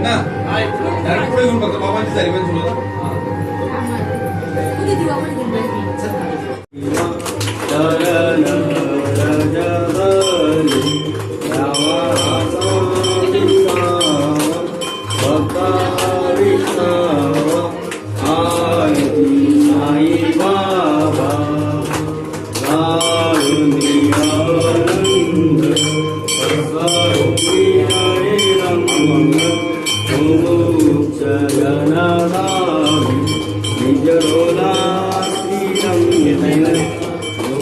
अण्णा direct पुढे घेऊन बघा बाबांची झाली. पाहिजे तुला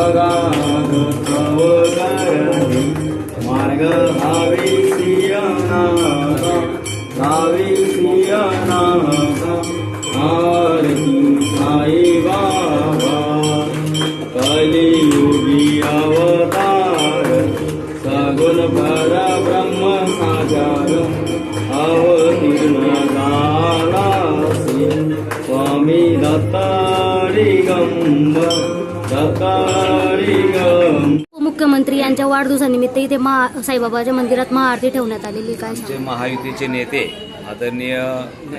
अगाध तव मार्ग भावी सियनाथा भावी सियनाथा आरती साई बाबा कलियुगी अवतार सगुण पर ब्रह्म साजार अवतीर्ण स्वामी दत्ता मुख्यमंत्री यांच्या वाढदिवसानिमित्त इथे महा साईबाबाच्या मंदिरात महाआरती ठेवण्यात आलेली काय आमचे महायुतीचे नेते आदरणीय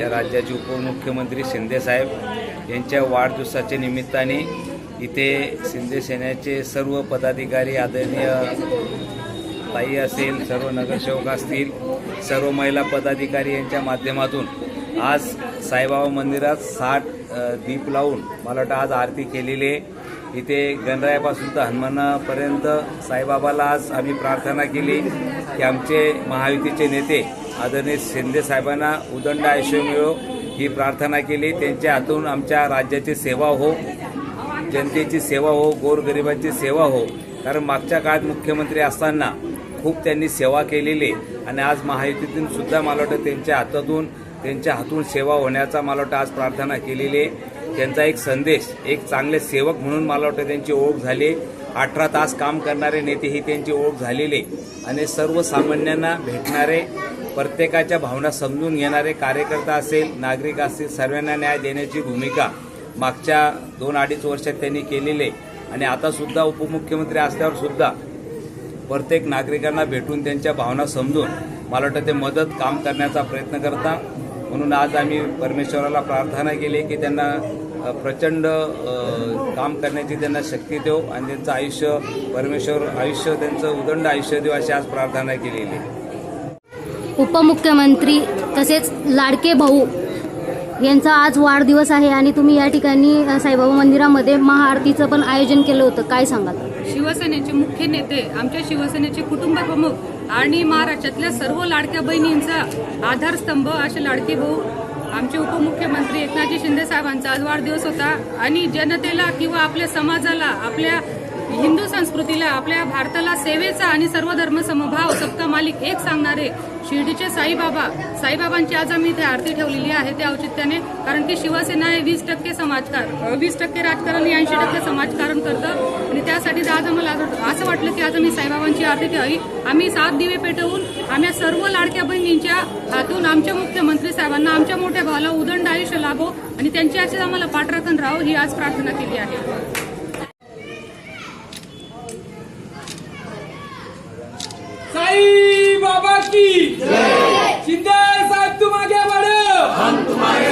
या राज्याचे उपमुख्यमंत्री शिंदेसाहेब यांच्या वाढदिवसाच्या निमित्ताने इथे शिंदे सेनेचे सर्व पदाधिकारी आदरणीय ताई असेल सर्व नगरसेवक असतील सर्व महिला पदाधिकारी यांच्या माध्यमातून आज साईबाबा मंदिरात साठ दीप लावून मला वाटतं आज आरती केलेली आहे. इथे गणरायापासून तर हनुमानापर्यंत साईबाबाला आज आम्ही प्रार्थना केली की आमचे महायुतीचे नेते आदरणीय शिंदे साहेबांना उदंड आयुष्य मिळो. ही प्रार्थना केली. त्यांच्या हातून आमच्या राज्याची सेवा हो जनतेची सेवा हो गोरगरिबांची सेवा हो. कारण मागच्या काळात मुख्यमंत्री असताना खूप त्यांनी सेवा केलेली आहे. आणि आज महायुतीतून सुद्धा मला वाटतं त्यांच्या हातातून त्यांच्या हातून सेवा होण्याचा मला वाटतं आज प्रार्थना केलेली आहे. त्यांचा एक संदेश एक चांगले सेवक म्हणून मला वाटतं त्यांची ओळख झाली. अठरा तास काम करणारे नेते ही त्यांची ओळख झालेली आहे. आणि सर्वसामान्यांना भेटणारे प्रत्येकाच्या भावना समजून घेणारे कार्यकर्ता असेल नागरिक असतील सर्वांना न्याय देण्याची भूमिका मागच्या दोन अडीच वर्षात त्यांनी केलेली आहे. आणि आता सुद्धा उपमुख्यमंत्री असल्यावर सुद्धा प्रत्येक नागरिकांना भेटून त्यांच्या भावना समजून मला वाटतं ते मदत काम करण्याचा प्रयत्न करता. म्हणून आज आम्ही परमेश्वराला प्रार्थना केली की त्यांना प्रचंड काम करण्याची त्यांना शक्ती देव आणि त्यांचं आयुष्य परमेश्वर आयुष्य त्यांचं उदंड आयुष्य देव अशी आज प्रार्थना केलेली उपमुख्यमंत्री तसेच लाडके भाऊ यांचा आज वाढदिवस आहे आणि तुम्ही या ठिकाणी साईबाबा मंदिरामध्ये महाआरतीचं पण आयोजन केलं होतं. काय सांगाल? शिवसेनेचे मुख्य नेते आमच्या शिवसेनेचे कुटुंब प्रमुख आणि महाराष्ट्रातल्या सर्व लाडक्या बहिणींचा आधारस्तंभ असे लाडके भाऊ आमचे उपमुख्यमंत्री एकनाथजी शिंदे साहेबांचा आज वाढदिवस होता. आणि जनतेला किंवा आपल्या समाजाला आपल्या हिंदू संस्कृतीला आपल्या भारताला सेवेचा आणि सर्व धर्म समभाव सबका मालिक एक सांगणारे शिर्डीचे साईबाबा साईबाबांची आज आम्ही इथे आरती ठेवलेली आहे त्या औचित्याने कारण की शिवसेना हे वीस टक्के समाजकार वीस टक्के राजकारण ऐंशी टक्के समाजकारण करतं. आणि त्यासाठी आज आम्हाला आज- असं वाटलं की आज आम्ही साईबाबांची आरती ठेवावी. आम्ही सात दिवे पेटवून आम्ही सर्व लाडक्या बहिणींच्या हातून आमच्या मुख्यमंत्री साहेबांना आमच्या मोठ्या भावाला उदंड आयुष्य लाभो आणि त्यांची अशीच आम्हाला पाठराखण राहो ही आज प्रार्थना केली आहे. की जिंदा साहब तुम आगे बढ़ो हम तुम्हारे